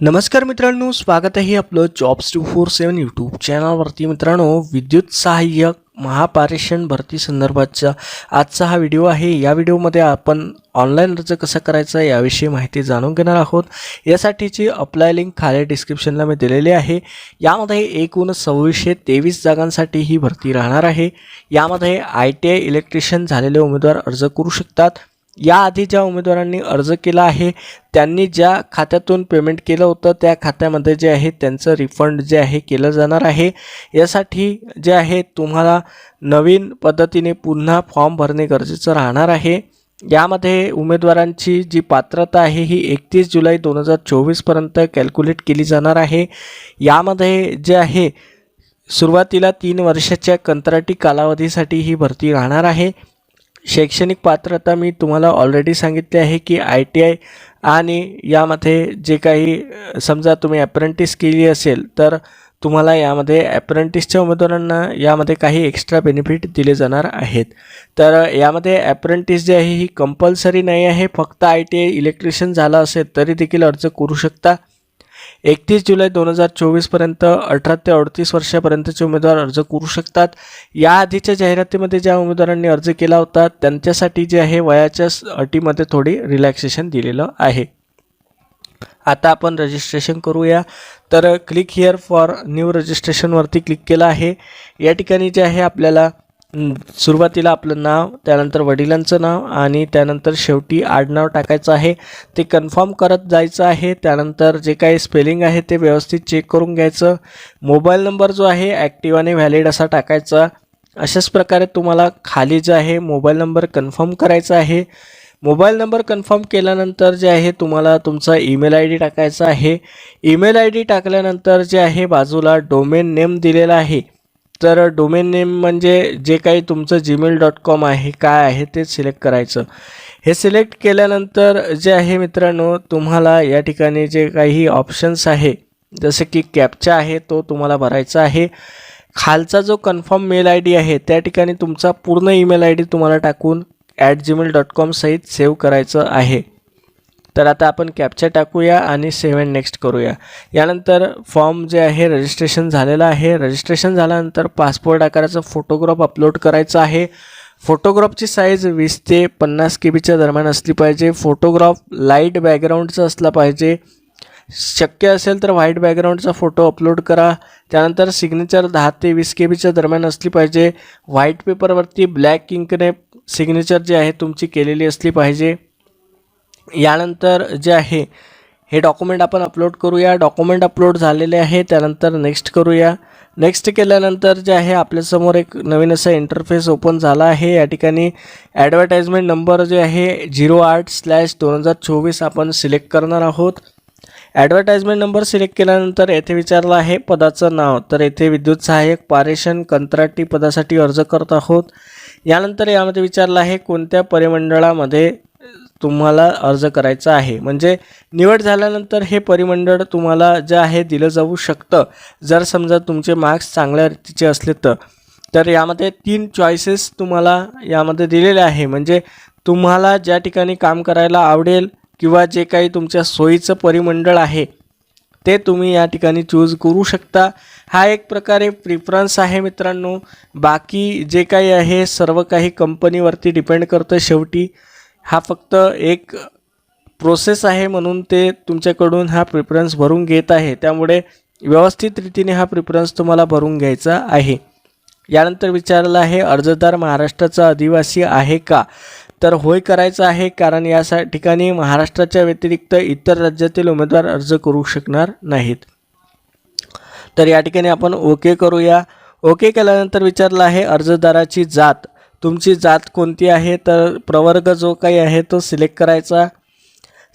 नमस्कार मित्रांनो स्वागत आहे आपलं jobs two four seven YouTube चॅनलवरती मित्रांनो विद्युत सहाय्यक महापारेषण भरती संदर्भातचा आजचा हा व्हिडिओ आहे. या व्हिडिओमध्ये आपण ऑनलाईन अर्ज कसा करायचा याविषयी माहिती जाणून घेणार आहोत. यासाठीची अप्लाय लिंक खाली डिस्क्रिप्शनला मी दिलेली आहे. यामध्ये एकूण सव्वीसशे तेवीस जागांसाठी ही भरती राहणार आहे. यामध्ये आय टी आय इलेक्ट्रिशियन झालेले उमेदवार अर्ज करू शकतात. याआधी ज्या उमेदवारांनी अर्ज केला आहे त्यांनी ज्या खात्यातून पेमेंट केलं होतं त्या खात्यामध्ये जे आहे त्यांचं रिफंड जे आहे केलं जाणार आहे. यासाठी जे आहे तुम्हाला नवीन पद्धतीने पुन्हा फॉर्म भरणे गरजेचं राहणार आहे. यामध्ये उमेदवारांची जी पात्रता आहे ही एकतीस जुलै दोन हजार चोवीसपर्यंत कॅल्क्युलेट केली जाणार आहे. यामध्ये जे आहे सुरुवातीला तीन वर्षाच्या कंत्राटी कालावधीसाठी ही भरती राहणार आहे. शैक्षणिक पात्रता मी तुम्हाला ऑलरेडी सांगितले आहे की आय टी आय आणि यामध्ये जे काही समजा तुम्ही ॲप्रेंटिस केली असेल तर तुम्हाला यामध्ये ॲप्रेंटिसच्या उमेदवारांना यामध्ये काही एक्स्ट्रा बेनिफिट दिले जाणार आहेत. तर यामध्ये ॲप्रेंटिस जे आहे ही कंपल्सरी नाही आहे. फक्त आय टी आय इलेक्ट्रिशियन झाला असेल तरी देखील अर्ज करू शकता. एकतीस जुलै दोन हजार चोवीसपर्यंत अठरा ते अडतीस वर्षापर्यंतचे उमेदवार अर्ज करू शकतात. याआधीच्या जाहिरातीमध्ये ज्या उमेदवारांनी अर्ज केला होता त्यांच्यासाठी जे आहे वयाच्या अटीमध्ये थोडी रिलॅक्सेशन दिलेलं आहे. आता आपण रजिस्ट्रेशन करूया. तर क्लिक हिअर फॉर न्यू रजिस्ट्रेशनवरती क्लिक केलं आहे. या ठिकाणी जे आहे आपल्याला सुरुवातीला आपलं नाव त्यानंतर वडिलांचं नाव आणि त्यानंतर शेवटी आडनाव टाकायचं आहे. ते कन्फर्म करत जायचं आहे. त्यानंतर जे काही स्पेलिंग आहे ते व्यवस्थित चेक करून घ्यायचं. मोबाईल नंबर जो आहे ॲक्टिवाने व्हॅलिड असा टाकायचा. अशाच प्रकारे तुम्हाला खाली जे आहे मोबाईल नंबर कन्फर्म करायचा आहे. मोबाईल नंबर कन्फर्म केल्यानंतर जे आहे तुम्हाला तुमचा ईमेल आय डी टाकायचा आहे. ईमेल आय डी टाकल्यानंतर जे आहे बाजूला डोमेन नेम दिलेला आहे. तर डोमेन नेम म्हणजे जे काही तुमचं जीमेल डॉट कॉम आहे काय आहे ते सिलेक्ट करायचं. हे सिलेक्ट केल्यानंतर जे आहे मित्रांनो तुम्हाला या ठिकाणी जे काही ऑप्शन्स आहे जसे की कॅपचा आहे तो तुम्हाला भरायचा आहे. खालचा जो कन्फर्म मेल आय डी आहे त्या ठिकाणी तुमचा पूर्ण ईमेल आय डी तुम्हाला टाकून ॲट जीमेल डॉट कॉम सहित सेव्ह करायचं आहे. तर आता आपण कॅप्चा टाकूया आणि सेव्ह अँड नेक्स्ट करूया. यानंतर फॉर्म जे आहे रजिस्ट्रेशन झालेलं आहे. रजिस्ट्रेशन झाल्यानंतर पासपोर्ट आकाराचा फोटोग्राफ अपलोड करायचा आहे. फोटोग्राफची साईज वीस ते पन्नास के बीच्या दरम्यान असली पाहिजे. फोटोग्राफ लाइट बॅकग्राऊंडचा असला पाहिजे. शक्य असेल तर व्हाईट बॅकग्राऊंडचा फोटो अपलोड करा. त्यानंतर सिग्नेचर दहा ते वीस के बीच्या दरम्यान असली पाहिजे. व्हाईट पेपरवरती ब्लॅक इंकने सिग्नेचर जी आहे तुमची केलेली असली पाहिजे. यानंतर जे आहे हे डॉक्युमेंट आपण अपलोड करूया. डॉक्युमेंट अपलोड झालेले आहे त्यानंतर नेक्स्ट करूया. नेक्स्ट केल्यानंतर जे आहे आपल्यासमोर एक नवीन असा इंटरफेस ओपन झाला आहे. या ठिकाणी ॲडव्हर्टाइजमेंट नंबर जे आहे झिरो आठ स्लॅश दोन हजार चोवीस आपण सिलेक्ट करणार आहोत. ॲडव्हर्टाइजमेंट नंबर सिलेक्ट केल्यानंतर येथे विचारलं आहे पदाचं नाव. तर येथे विद्युत सहाय्यक पारेषण कंत्राटी पदासाठी अर्ज करत आहोत. यानंतर यामध्ये विचारलं आहे कोणत्या परिमंडळामध्ये तुम्हाला अर्ज करायचा आहे. म्हणजे निवड झाल्यानंतर हे परिमंडळ तुम्हाला जे आहे दिलं जाऊ शकतं. जर समजा तुमचे मार्क्स चांगल्या रीतीचे असले तर. तर यामध्ये तीन चॉईसेस तुम्हाला यामध्ये दिलेले आहे. म्हणजे तुम्हाला ज्या ठिकाणी काम करायला आवडेल किंवा जे काही तुमच्या सोयीचं परिमंडळ आहे ते तुम्ही या ठिकाणी चूज करू शकता. हा एक प्रकारे प्रिफरन्स आहे मित्रांनो. बाकी जे काही आहे सर्व काही कंपनीवरती डिपेंड करतं शेवटी. हा फक्त एक प्रोसेस आहे म्हणून ते तुमच्याकडून हा प्रिफरन्स भरून घेत आहे. त्यामुळे व्यवस्थित रीतीने हा प्रिफरन्स तुम्हाला भरून घ्यायचा आहे. यानंतर विचारलं आहे अर्जदार महाराष्ट्राचा आदिवासी आहे का? तर होय करायचं आहे कारण या सा ठिकाणी महाराष्ट्राच्या व्यतिरिक्त इतर राज्यातील उमेदवार अर्ज करू शकणार नाहीत. तर या ठिकाणी आपण ओके करूया. ओके केल्यानंतर विचारलं आहे अर्जदाराची जात. तुमची जात कोणती आहे? तर प्रवर्ग जो काही आहे तो सिलेक्ट करायचा.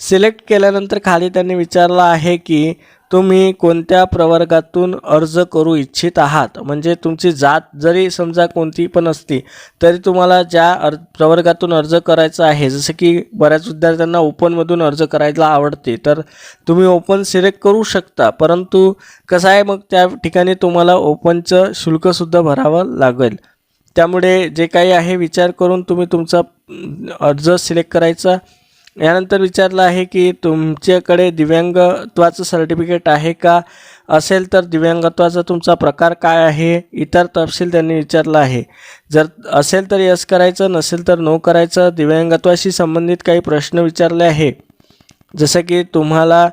सिलेक्ट केल्यानंतर खाली त्यांनी विचारलं आहे की तुम्ही कोणत्या प्रवर्गातून अर्ज करू इच्छित आहात? म्हणजे तुमची जात जरी समजा कोणती पण असती तरी तुम्हाला ज्या अर् प्रवर्गातून अर्ज करायचा आहे जसं की बऱ्याच विद्यार्थ्यांना ओपनमधून अर्ज करायला आवडते तर तुम्ही ओपन सिलेक्ट करू शकता. परंतु कसं आहे मग त्या ठिकाणी तुम्हाला ओपनचं शुल्कसुद्धा भरावं लागेल. त्यामुळे जे काही आहे विचार करून तुम्ही तुमचा अर्ज सिलेक्ट करायचा. यानंतर विचारलं आहे की तुमच्याकडे दिव्यांगत्वाचं सर्टिफिकेट आहे का? असेल तर दिव्यांगत्वाचा तुमचा प्रकार काय आहे? इतर तपशील त्यांनी विचारला आहे. जर असेल तर यस करायचं नसेल तर नो करायचं. दिव्यांगत्वाशी संबंधित काही प्रश्न विचारले आहे. जसं की तुम्हाला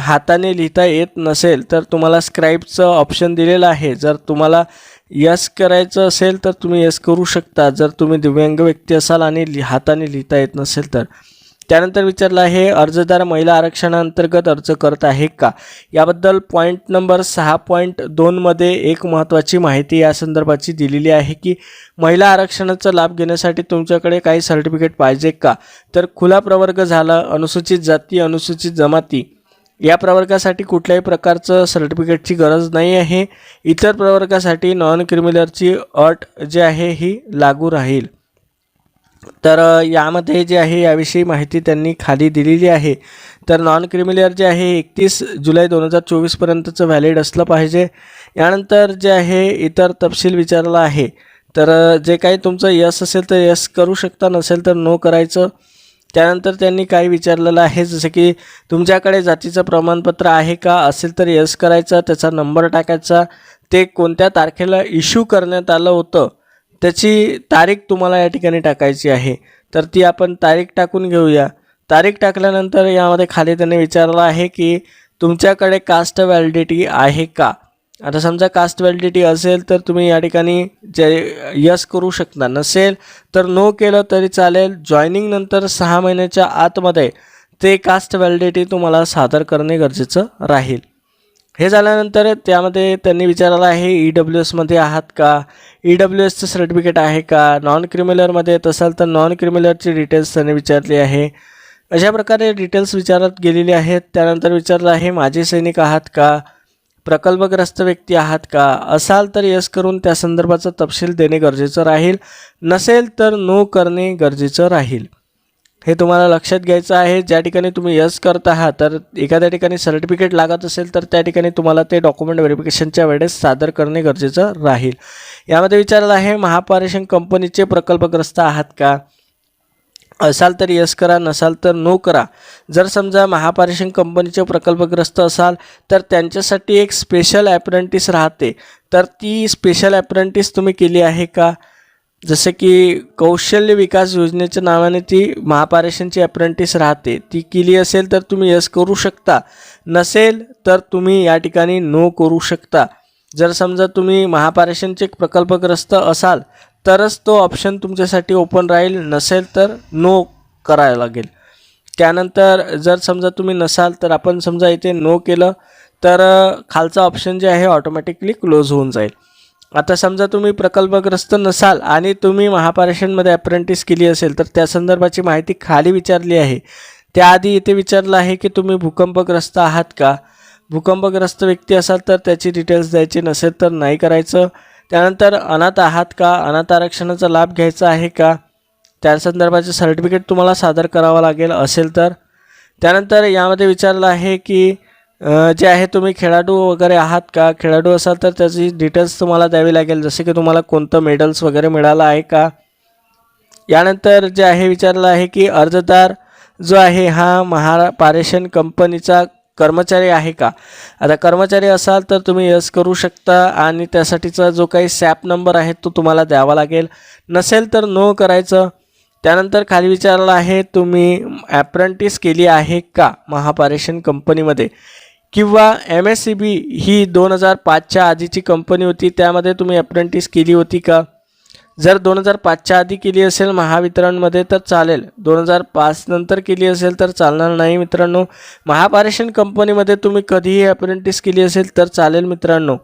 हाताने लिहिता येत नसेल तर तुम्हाला स्क्राईबचं ऑप्शन दिलेलं आहे. जर तुम्हाला यस करायचं असेल तर तुम्ही यस करू शकता. जर तुम्ही दिव्यांग व्यक्ती असाल आणि लि हाताने लिहिता येत नसेल तर. त्यानंतर विचारलं आहे अर्जदार महिला आरक्षणाअंतर्गत अर्ज करत आहे का? याबद्दल पॉईंट नंबर सहा पॉईंट दोनमध्ये एक महत्त्वाची माहिती या संदर्भाची दिलेली आहे की महिला आरक्षणाचा लाभ घेण्यासाठी तुमच्याकडे काही सर्टिफिकेट पाहिजे का? तर खुला प्रवर्ग झाला अनुसूचित जाती अनुसूचित जमाती या प्रवर्गासाठी कुठल्याही प्रकारचं सर्टिफिकेटची गरज नाही आहे. इतर प्रवर्गासाठी नॉन क्रिमिनलची अट जी आहे ही लागू राहील. तर यामध्ये जे आहे याविषयी माहिती त्यांनी खाली दिलेली आहे. तर नॉन क्रिमिलर जे आहे एकतीस जुलै दोन हजार चोवीसपर्यंतचं व्हॅलिड असलं पाहिजे. यानंतर जे आहे इतर तपशील विचारला आहे. तर जे काही तुमचं यस असेल तर यस करू शकता नसेल तर नो करायचं. त्यानंतर त्यांनी काही विचारलेलं आहे जसं की तुमच्याकडे जातीचं प्रमाणपत्र आहे का? असेल तर यस करायचा त्याचा नंबर टाकायचा. ते कोणत्या तारखेला इश्यू करण्यात आलं होतं त्याची तारीख तुम्हाला या ठिकाणी टाकायची आहे. तर ती आपण तारीख टाकून घेऊया. तारीख टाकल्यानंतर यामध्ये खाली त्यांनी विचारलं आहे की तुमच्याकडे कास्ट व्हॅलिडिटी आहे का? आता समजा कास्ट व्हॅलिडिटी असेल तर तुम्ही या ठिकाणी जे यस करू शकता नसेल तर नो केलं तरी चालेल. जॉईनिंग नंतर सहा महिन्याच्या आतमध्ये ते कास्ट व्हॅलिडिटी तुम्हाला सादर करणे गरजेचं राहील. हे झाल्यानंतर त्यामध्ये त्यांनी विचारलं आहे ई डब्ल्यू एसमध्ये आहात का? ई डब्ल्यू एसचं सर्टिफिकेट आहे का? नॉन क्रिमिलरमध्ये येत असाल तर नॉन क्रिमिलरची डिटेल्स त्यांनी विचारली आहे. अशा प्रकारे डिटेल्स विचारत गेलेली आहेत. त्यानंतर विचारलं आहे माजी सैनिक आहात का? प्रकल्पग्रस्त व्यक्ती आहात का? असाल तर यस करून त्या संदर्भाचा तपशील देणे गरजेचं राहील. नसेल तर नो करणे गरजेचं राहील. हे तुम्हाला लक्षात घ्यायचं आहे. ज्या ठिकाणी तुम्ही यस करत आहात तर एखाद्या ठिकाणी सर्टिफिकेट लागत असेल तर त्या ठिकाणी तुम्हाला ते डॉक्युमेंट व्हेरिफिकेशनच्या वेळेस सादर करणे गरजेचं राहील. यामध्ये विचारलं आहे महापारेषण कंपनीचे प्रकल्पग्रस्त आहात का? असाल तर यस करा नसाल तर नो करा. जर समजा महापारेषण कंपनीचे प्रकल्पग्रस्त असाल तर त्यांच्यासाठी एक स्पेशल ॲप्रेंटिस राहते. तर ती स्पेशल ॲप्रेंटिस तुम्ही केली आहे का? जसं की कौशल्य विकास योजनेच्या नावाने ती महापारेषणची अप्रेंटिस राहते. ती केली असेल तर तुम्ही यस करू शकता. नसेल तर तुम्ही या ठिकाणी नो करू शकता. जर समजा तुम्ही महापारेषणचे प्रकल्पग्रस्त असाल तरच तो ऑप्शन तुमच्यासाठी ओपन राहील. नसेल तर नो करायला लागेल. त्यानंतर जर समजा तुम्ही नसाल तर आपण समजा इथे नो केलं तर खालचा ऑप्शन जे आहे ऑटोमॅटिकली क्लोज होऊन जाईल. आता समजा तुम्ही प्रकल्पग्रस्त नसाल आणि तुम्ही महापारेषणमध्ये अप्रेंटिस केली असेल तर त्या संदर्भाची माहिती खाली विचारली आहे. त्याआधी इथे विचारलं आहे की तुम्ही भूकंपग्रस्त आहात का? भूकंपग्रस्त व्यक्ती असाल तर त्याची डिटेल्स द्यायची नसेल तर नाही करायचं. त्यानंतर अनाथ आहात का? अनाथ आरक्षणाचा लाभ घ्यायचा आहे का? त्या संदर्भाचे सर्टिफिकेट तुम्हाला सादर करावं लागेल असेल तर. त्यानंतर यामध्ये विचारलं आहे की जे आहे तुम्ही खेळाडू वगैरे आहात का? खेळाडू असाल तर त्याची डिटेल्स तुम्हाला द्यावी लागेल जसे की तुम्हाला कोणतं मेडल्स वगैरे मिळालं आहे का? यानंतर जे आहे विचारलं आहे की अर्जदार जो आहे हा महारा पारेषण कंपनीचा कर्मचारी आहे का? आता कर्मचारी असाल तर तुम्ही यस करू शकता आणि त्यासाठीचा जो काही सॅप नंबर आहे तो तुम्हाला द्यावा लागेल. नसेल तर नो करायचं. त्यानंतर खाली विचारलं आहे तुम्ही ॲप्रेंटिस केली आहे का महापारेषण कंपनीमध्ये? किंवा एम एस सी बी ही दोन हजार पाचच्या आधीची कंपनी होती त्यामध्ये तुम्ही ॲप्रेंटिस केली होती का? जर दोन हजार पाचच्या आधी केली असेल महावितरणमध्ये तर चालेल. दोन हजार पाच नंतर केली असेल तर चालणार नाही मित्रांनो. महापारेषण कंपनीमध्ये तुम्ही कधीही अप्रेंटिस केली असेल तर चालेल मित्रांनो.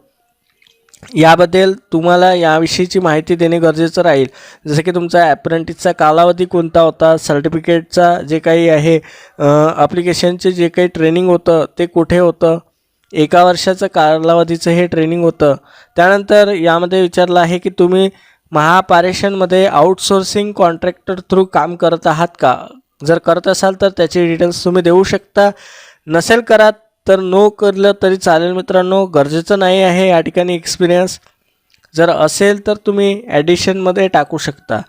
याबद्दल तुम्हाला याविषयीची माहिती देणे गरजेचं राहील. जसं की तुमचा ॲप्रेंटिसचा कालावधी कोणता होता सर्टिफिकेटचा जे काही आहे अप्लिकेशनचे जे काही ट्रेनिंग होतं ते कुठे होतं एका वर्षाचं कालावधीचं हे ट्रेनिंग होतं. त्यानंतर यामध्ये विचारलं आहे की तुम्ही महापारेषणमध्ये आउटसोर्सिंग कॉन्ट्रॅक्टर थ्रू काम करत आहात का? जर करत असाल तर त्याचे डिटेल्स तुम्ही देऊ शकता. नसेल करा तर नो करलं तरी चालेल मित्रांनो. गरजेचं नाही आहे या ठिकाणी एक्सपिरियन्स जर असेल तर तुम्ही ॲडिशनमध्ये टाकू शकता.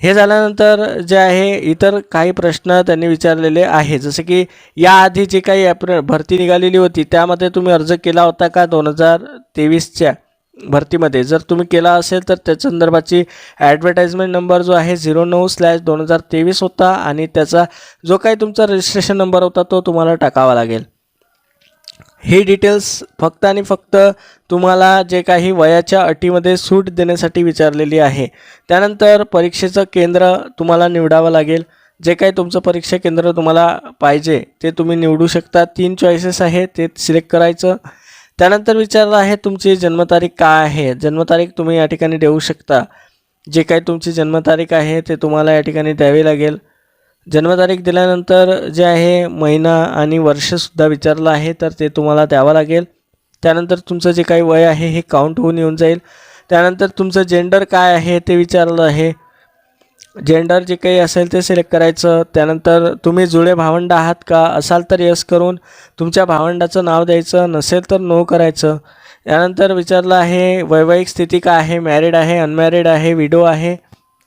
हे झाल्यानंतर जे आहे इतर काही प्रश्न त्यांनी विचारलेले आहे जसं की याआधी जी काही एप्रिल भरती निघालेली होती त्यामध्ये तुम्ही अर्ज केला होता का दोन हजार तेवीसच्या? भरतीमध्ये. जर तुम्ही केला असेल तर त्या संदर्भाची ॲडव्हर्टाइजमेंट नंबर जो आहे झिरो नऊ स्लॅश दोन हजार तेवीस होता आणि त्याचा जो काही तुमचा रजिस्ट्रेशन नंबर होता तो तुम्हाला टाकावा लागेल. ही डिटेल्स फक्त आणि फक्त तुम्हाला जे काही वयाच्या अटीमध्ये सूट देण्यासाठी विचारलेली आहे त्यानंतर परीक्षेचं केंद्र तुम्हाला निवडावं लागेल. जे काही तुमचं परीक्षा केंद्र तुम्हाला पाहिजे ते तुम्ही निवडू शकता. तीन चॉईसेस आहे ते सिलेक्ट करायचं. त्यानंतर विचारलं आहे तुमची जन्मतारीख काय आहे? जन्मतारीख तुम्ही या ठिकाणी देऊ शकता. जे काही तुमची जन्मतारीख आहे ते तुम्हाला या ठिकाणी द्यावी लागेल. जन्मतारीख दिल्यानंतर जे आहे महिना आणि वर्षसुद्धा विचारलं आहे तर ते तुम्हाला द्यावं लागेल. त्यानंतर तुमचं जे काही वय आहे हे काउंट होऊन येऊन जाईल. त्यानंतर तुमचं जेंडर काय आहे ते विचारलं आहे. जेंडर जे काही असेल ते सिलेक्ट करायचं. त्यानंतर तुम्ही जुळे भावंड आहात का? असाल तर यस करून तुमच्या भावंडाचं नाव द्यायचं. नसेल तर नो करायचं. यानंतर विचारलं आहे वैवाहिक स्थिती काय आहे? मॅरिड आहे अनमॅरिड आहे विडो आहे?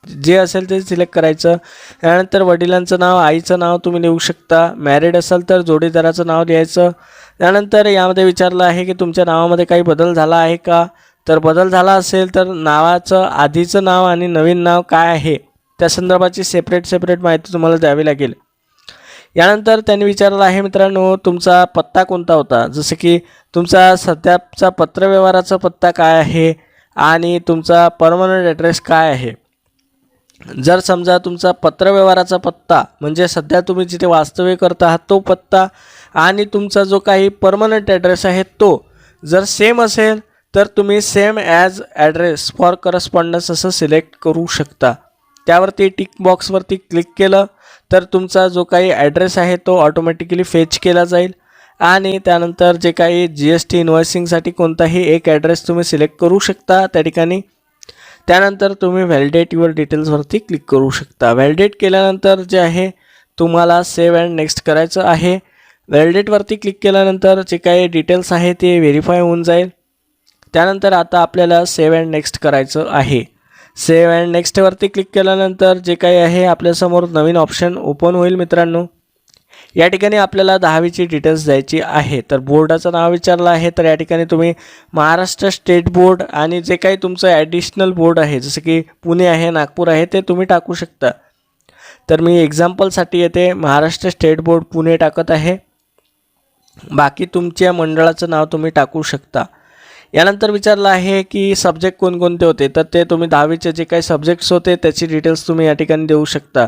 जे असेल ते सिलेक्ट करायचं. त्यानंतर वडिलांचं नाव आईचं नाव तुम्ही लिहू शकता. मॅरिड असाल तर जोडीदाराचं नाव लिहायचं त्यानंतर यामध्ये विचारलं आहे की तुमच्या नावामध्ये काही बदल झाला आहे का? तर बदल झाला असेल तर नावाचं आधीचं नाव आणि नवीन नाव काय आहे? त्या संदर्भाची सेपरेट सेपरेट माहिती तुम्हाला द्यावी लागेल. यानंतर त्यांनी विचारलं आहे मित्रांनो तुमचा पत्ता कोणता होता? जसं की तुमचा सध्याचा पत्रव्यवहाराचा पत्ता काय आहे? आणि तुमचा परमनंट ॲड्रेस काय आहे? जर समजा तुमचा पत्रव्यवहाराचा पत्ता म्हणजे सध्या तुम्ही जिथे वास्तव्य करत आहात तो पत्ता आणि तुमचा जो काही परमनंट ॲड्रेस आहे तो जर सेम असेल तर तुम्ही same as address for correspondence असं सिलेक्ट करू शकता. त्यावरती टिक बॉक्सवरती क्लिक केलं तर तुमचा जो काही ॲड्रेस आहे तो ऑटोमॅटिकली फेच केला जाईल. आणि त्यानंतर जे काही जी एस टी इन्व्हॉइसिंगसाठी कोणताही एक ॲड्रेस तुम्ही सिलेक्ट करू शकता त्या ठिकाणी. त्यानंतर तुम्ही व्हॅलिडेट युअर डिटेल्सवरती क्लिक करू शकता. व्हॅलिडेट केल्यानंतर जे आहे तुम्हाला सेव्ह अँड नेक्स्ट करायचं आहे. व्हॅलिडेटवरती क्लिक केल्यानंतर जे काही डिटेल्स आहे ते व्हेरीफाय होऊन जाईल. त्यानंतर आता आपल्याला सेव्ह अँड नेक्स्ट करायचं आहे. सेव्ह अँड नेक्स्टवरती क्लिक केल्यानंतर जे काही आहे आपल्यासमोर नवीन ऑप्शन ओपन होईल मित्रांनो. या ठिकाणी आपल्याला दहावीची डिटेल्स द्यायची आहे. तर बोर्डाचं नाव विचारलं आहे तर या ठिकाणी तुम्ही महाराष्ट्र स्टेट बोर्ड आणि जे काही तुमचं ॲडिशनल बोर्ड आहे जसं की पुणे आहे नागपूर आहे ते तुम्ही टाकू शकता. तर मी एक्झाम्पलसाठी येते. महाराष्ट्र स्टेट बोर्ड पुणे टाकत आहे. बाकी तुमच्या मंडळाचं नाव तुम्ही टाकू शकता. यानंतर विचारलं आहे की सब्जेक्ट कोणकोणते होते? तर ते तुम्ही दहावीचे जे काही सब्जेक्ट्स होते त्याची डिटेल्स तुम्ही या ठिकाणी देऊ शकता.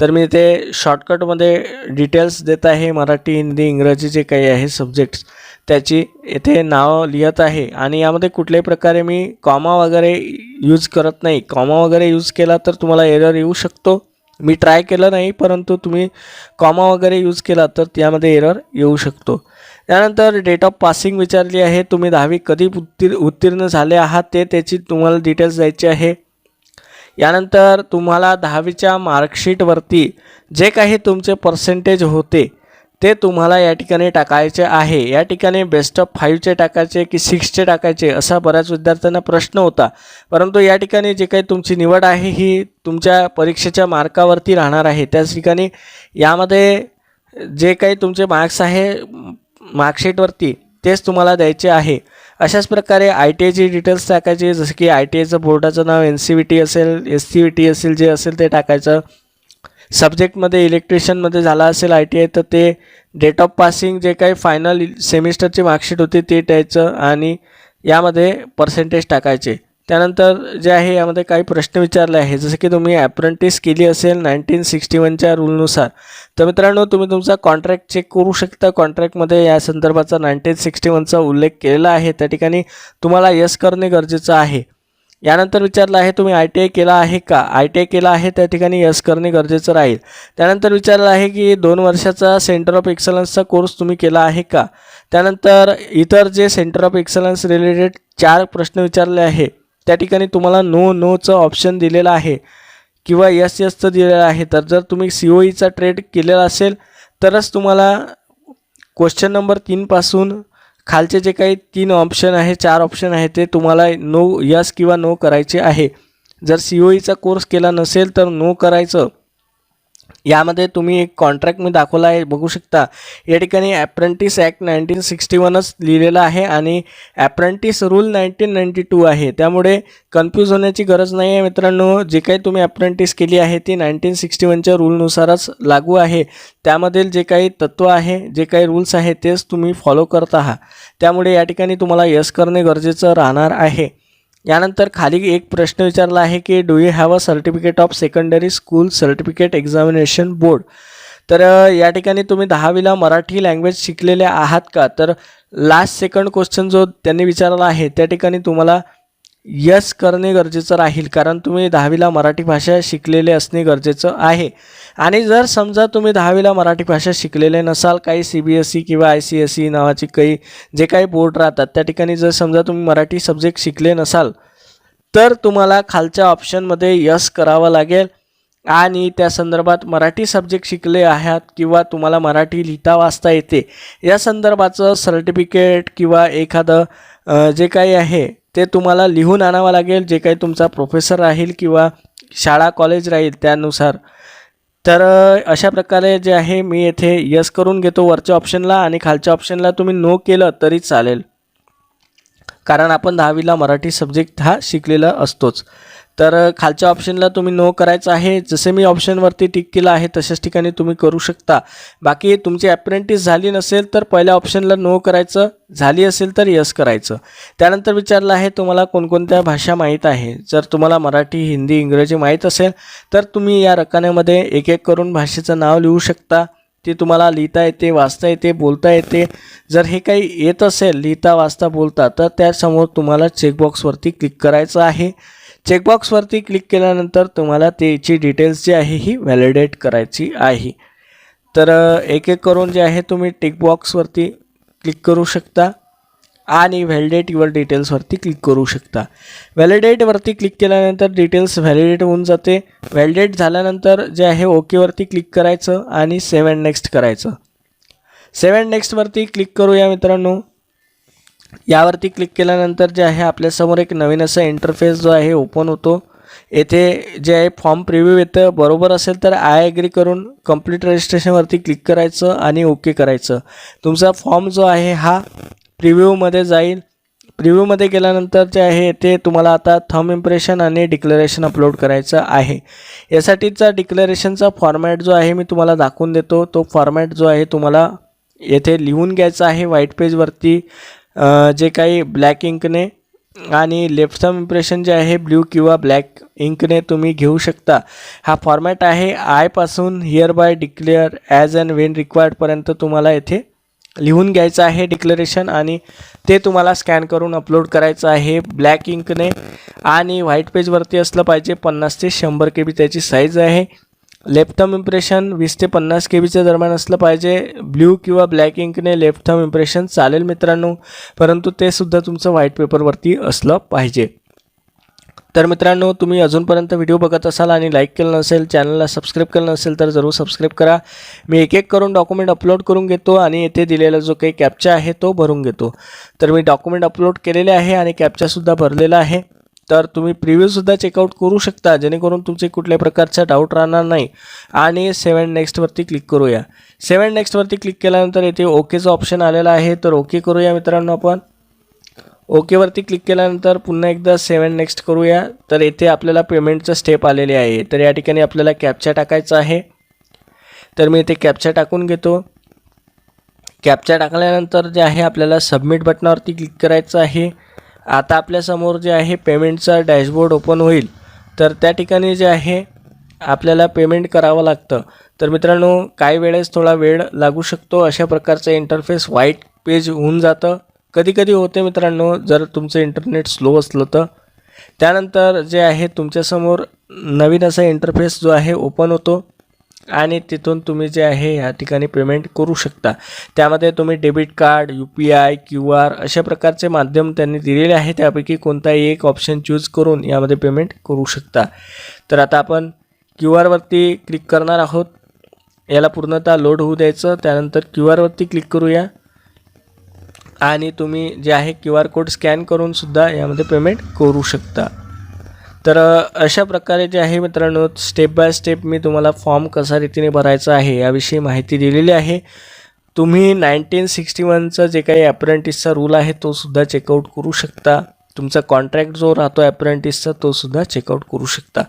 तर मी ते शॉर्टकटमध्ये डिटेल्स देत आहे. मराठी हिंदी इंग्रजी जे काही आहे सब्जेक्ट्स त्याची येथे नाव लिहित आहे. आणि यामध्ये कुठल्याही प्रकारे मी कॉमा वगैरे यूज करत नाही. कॉमा वगैरे यूज केला तर तुम्हाला एरर येऊ शकतो. मी ट्राय केलं नाही परंतु तुम्ही कॉमा वगैरे यूज केला तर त्यामध्ये एरर येऊ शकतो. त्यानंतर डेट ऑफ पासिंग विचारली आहे. तुम्ही दहावी कधी उत्तीर उत्तीर्ण झाले आहात ते त्याची तुम्हाला डिटेल्स द्यायची आहे. यानंतर तुम्हाला दहावीच्या मार्कशीटवरती जे काही तुमचे पर्सेंटेज होते ते तुम्हाला या ठिकाणी टाकायचे आहे. या ठिकाणी बेस्ट ऑफ फाईव्हचे टाकायचे की सिक्सचे टाकायचे असा बऱ्याच विद्यार्थ्यांना प्रश्न होता. परंतु या ठिकाणी जे काही तुमची निवड आहे ही तुमच्या परीक्षेच्या मार्कावरती राहणार आहे. त्याच ठिकाणी यामध्ये जे काही तुमचे मार्क्स आहे मार्कशीटवरती तेच तुम्हाला द्यायचे आहे. अशाच प्रकारे आय टी आयची डिटेल्स टाकायचे जसं की आय टी आयचं बोर्डाचं नाव एन सी व्ही टी असेल एस सी व्ही टी असेल जे असेल ते टाकायचं. सब्जेक्टमध्ये इलेक्ट्रिशियनमध्ये झाला असेल आय टी आय तर ते डेट ऑफ पासिंग जे काही फायनल सेमिस्टरची मार्कशीट होती ते द्यायचं आणि यामध्ये पर्सेंटेज टाकायचे. त्यानंतर जे आहे यामध्ये काही प्रश्न विचारले आहे जसं की तुम्ही ॲप्रेंटिस केली असेल नाईन्टीन सिक्स्टी वनच्या रूलनुसार तर मित्रांनो तुम्ही तुमचा कॉन्ट्रॅक्ट चेक करू शकता. कॉन्ट्रॅक्टमध्ये या संदर्भाचा नाईन्टीन सिक्स्टी वनचा उल्लेख केलेला आहे. त्या ठिकाणी तुम्हाला यस करणे गरजेचं आहे. यानंतर विचारलं आहे तुम्ही आय टी आय केला आहे का? आय टी आय केला आहे त्या ठिकाणी यस करणे गरजेचं राहील. त्यानंतर विचारलं आहे की दोन वर्षाचा सेंटर ऑफ एक्सलन्सचा कोर्स तुम्ही केला आहे का? त्यानंतर इतर जे सेंटर ऑफ एक्सलन्स रिलेटेड चार प्रश्न विचारले आहे. त्या ठिकाणी तुम्हाला नो नोचं ऑप्शन दिलेलं आहे किंवा यस यसचं दिलेलं आहे. तर जर तुम्ही सी ओ ईचा ट्रेड केलेला असेल तरच तुम्हाला क्वेश्चन नंबर तीनपासून खालचे जे काही तीन ऑप्शन आहे चार ऑप्शन आहे ते तुम्हाला नो यस किंवा नो करायचे आहे. जर सी ओ ईचा कोर्स केला नसेल तर नो करायचं. यामध्ये तुम्ही एक कॉन्ट्रॅक्ट मी दाखवला आहे बघू शकता. या ठिकाणी ॲप्रेंटिस ॲक्ट नाईन्टीन सिक्स्टी वनच लिहिलेलं आहे आणि apprentice rule nineteen ninety two आहे. त्यामुळे कन्फ्यूज होण्याची गरज नाही आहे मित्रांनो. जे काही तुम्ही ॲप्रेंटिस केली आहे ती नाईन्टीन सिक्स्टी वनच्या रूलनुसारच लागू आहे. त्यामधील जे काही तत्त्व आहे जे काही रूल्स आहे तेच तुम्ही फॉलो करत आहात. त्यामुळे या ठिकाणी तुम्हाला यस करणे गरजेचं राहणार आहे. यानंतर खाली एक प्रश्न विचारला आहे की do you have a certificate of secondary school certificate examination board तर या ठिकाणी तुम्ही दहावीला मराठी लँग्वेज शिकलेले आहात का? तर लास्ट सेकंड क्वेश्चन जो त्यांनी विचारला आहे त्या ठिकाणी तुम्हाला यस करणे गरजेचं राहील कारण तुम्ही दहावीला मराठी भाषा शिकलेले असणे गरजेचं आहे. आणि जर समजा तुम्ही दहावीला मराठी भाषा शिकलेले नसाल काही सी बी एस ई किंवा आय सी एस ई नावाची काही जे काही बोर्ड राहतात त्या ठिकाणी जर समजा तुम्ही मराठी सब्जेक्ट शिकले नसाल तर तुम्हाला खालच्या ऑप्शनमध्ये यस करावं लागेल. आणि त्या संदर्भात मराठी सब्जेक्ट शिकले आहात किंवा तुम्हाला मराठी लिहिता वाचता येते या संदर्भाचं सर्टिफिकेट किंवा एखादं जे काही आहे ते तुम्हाला लिहून आणावं लागेल जे काही तुमचा प्रोफेसर राहील किंवा शाळा कॉलेज राहील त्यानुसार. तर अशा प्रकारे जे आहे मी येथे यस करून घेतो वरच्या ऑप्शनला आणि खालच्या ऑप्शनला तुम्ही नो केलं तरी चालेल. कारण आपण दहावीला मराठी सब्जेक्ट हा शिकलेला असतोच. तर खालच्या ऑप्शनला तुम्ही नो करायचं आहे. जसे मी ऑप्शनवरती टिक केलं आहे तशाच ठिकाणी तुम्ही करू शकता. बाकी तुमची ॲप्रेंटिस झाली नसेल तर पहिल्या ऑप्शनला नो करायचं. झाली असेल तर यस करायचं. त्यानंतर विचारलं आहे तुम्हाला कोणकोणत्या भाषा माहीत आहे? जर तुम्हाला मराठी हिंदी इंग्रजी माहीत असेल तर तुम्ही या रकान्यामध्ये एक एक करून भाषेचं नाव लिहू शकता. ती तुम्हाला लिहिता येते वाचता येते बोलता येते. जर हे काही येत असेल लिहिता वाचता बोलता तर त्यासमोर तुम्हाला चेकबॉक्सवरती क्लिक करायचं आहे. चेकबॉक्सवरती क्लिक केल्यानंतर तुम्हाला त्याची डिटेल्स जी आहे ही व्हॅलिडेट करायची आहे. तर एक एक करून जे आहे तुम्ही टिकबॉक्सवरती क्लिक करू शकता आणि व्हॅलिडेट युअर डिटेल्सवरती क्लिक करू शकता. व्हॅलिडेटवरती क्लिक केल्यानंतर डिटेल्स व्हॅलिडेट होऊन जाते. व्हॅलिडेट झाल्यानंतर जे आहे ओकेवरती क्लिक करायचं आणि सेव्ह अँड नेक्स्ट करायचं. सेव्ह अँड नेक्स्टवरती क्लिक करूया मित्रांनो. यावरती क्लिक केल्यानंतर जे आहे आपल्यासमोर एक नवीन असा इंटरफेस जो आहे ओपन होतो. येथे जे आहे फॉर्म प्रिव्ह्यू येतं. बरोबर असेल तर आय ॲग्री करून कंप्लीट रजिस्ट्रेशनवरती क्लिक करायचं आणि ओके करायचं. तुमचा फॉर्म जो आहे हा प्रिव्ह्यूमध्ये जाईल. प्रिव्ह्यूमध्ये गेल्यानंतर जे आहे ते तुम्हाला आता थम इम्प्रेशन आणि डिक्लरेशन अपलोड करायचं आहे. यासाठीचा डिक्लरेशनचा फॉर्मॅट जो आहे मी तुम्हाला दाखवून देतो. तो फॉर्मॅट जो आहे तुम्हाला येथे लिहून घ्यायचा आहे व्हाईट पेजवरती जे काही ब्लॅक इंकने आणि लेफ्ट थम इम्प्रेशन जे आहे ब्ल्यू किंवा ब्लॅक इंकने तुम्ही घेऊ शकता. हा फॉर्मॅट आहे आयपासून hereby declare as and when रिक्वायर्डपर्यंत तुम्हाला येथे लिहून घ्यायचं आहे डिक्लरेशन आणि ते तुम्हाला स्कॅन करून अपलोड करायचं आहे. ब्लॅक इंकने आणि व्हाईट पेजवरती असलं पाहिजे पन्नास ते शंभर के बी त्याची साईज आहे. लेफ्ट थम इम्प्रेशन वीस ते पन्नास के बीच्या दरम्यान असलं पाहिजे. ब्ल्यू किंवा ब्लॅक इंकने लेफ्ट थम इम्प्रेशन चालेल मित्रांनो परंतु ते सुद्धा तुमचं व्हाईट पेपरवरती असलं पाहिजे. तर मित्रांनो तुम्ही अजूनपर्यंत व्हिडिओ बघत असाल आणि लाईक केलं नसेल चॅनलला सबस्क्राईब केलं नसेल तर जरूर सबस्क्राईब करा. मी एक एक करून डॉक्युमेंट अपलोड करून घेतो आणि येथे दिलेला जो काही कॅप्चा आहे तो भरून घेतो. तर मी डॉक्युमेंट अपलोड केलेले आहे आणि कॅप्चासुद्धा भरलेला आहे. तर तुम्ही प्रिव्ह्यूसुद्धा चेकआउट करू शकता जेणेकरून तुमचे कुठल्याही प्रकारचा डाऊट राहणार नाही. आणि सेवन नेक्स्टवरती क्लिक करूया. सेवन नेक्स्टवरती क्लिक केल्यानंतर येथे ओकेचं ऑप्शन आलेलं आहे. तर ओके करूया मित्रांनो आपण. ओकेवरती क्लिक केल्यानंतर पुन्हा एकदा सेवन नेक्स्ट करूया. तर येथे आपल्याला पेमेंटचं स्टेप आलेले आहे. तर या ठिकाणी आपल्याला कॅप्चा टाकायचा आहे. तर मी इथे कॅपचा टाकून घेतो. कॅप्चा टाकल्यानंतर जे आहे आपल्याला सबमिट बटनावरती क्लिक करायचं आहे. आता आपल्यासमोर जे आहे पेमेंटचा डॅशबोर्ड ओपन होईल तर त्या ठिकाणी जे आहे आपल्याला पेमेंट करावं लागतं. तर मित्रांनो काही वेळेस थोडा वेळ लागू शकतो अशा प्रकारचं इंटरफेस व्हाईट पेज होऊन जातं. कधी कधी होते मित्रांनो जर तुमचं इंटरनेट स्लो असलं तर. त्यानंतर जे आहे तुमच्यासमोर नवीन असा इंटरफेस जो आहे ओपन होतो. आणि तिथून तुम्ही जे आहे ह्या ठिकाणी पेमेंट करू शकता. त्यामध्ये तुम्ही debit card U P I Q R अशा प्रकारचे माध्यम त्यांनी दिलेले आहे. त्यापैकी कोणताही एक ऑप्शन चूज करून यामध्ये पेमेंट करू शकता. तर आता आपण क्यू आरवरती क्लिक करणार आहोत. याला पूर्णतः लोड होऊ द्यायचं. त्यानंतर क्यू आरवरती क्लिक करूया. आणि तुम्ही जे आहे क्यू आर कोड स्कॅन करूनसुद्धा यामध्ये पेमेंट करू शकता. तर अशा प्रकारे जे आहे मित्रांनो स्टेप बाय स्टेप मी तुम्हाला फॉर्म कसा रीतीने भरायचा आहे याविषयी माहिती दिलेली आहे. तुम्ही नाईन्टीन सिक्स्टी वनचा जे काही ॲप्रेंटिसचा रूल आहे तो सुद्धा चेकआउट करू शकता. तुमचा कॉन्ट्रॅक्ट जो राहतो ॲप्रेंटिसचा तो सुद्धा चेकआउट करू शकता.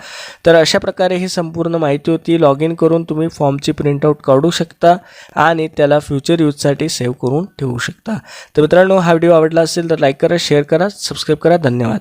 तर अशा प्रकारे ही संपूर्ण माहिती होती. लॉग इन करून तुम्ही फॉर्मची प्रिंटआउट काढू शकता आणि त्याला फ्युचर यूजसाठी सेव्ह करून ठेवू शकता. तर मित्रांनो हा व्हिडिओ आवडला असेल तर लाईक करा शेअर करा सबस्क्राईब करा. धन्यवाद.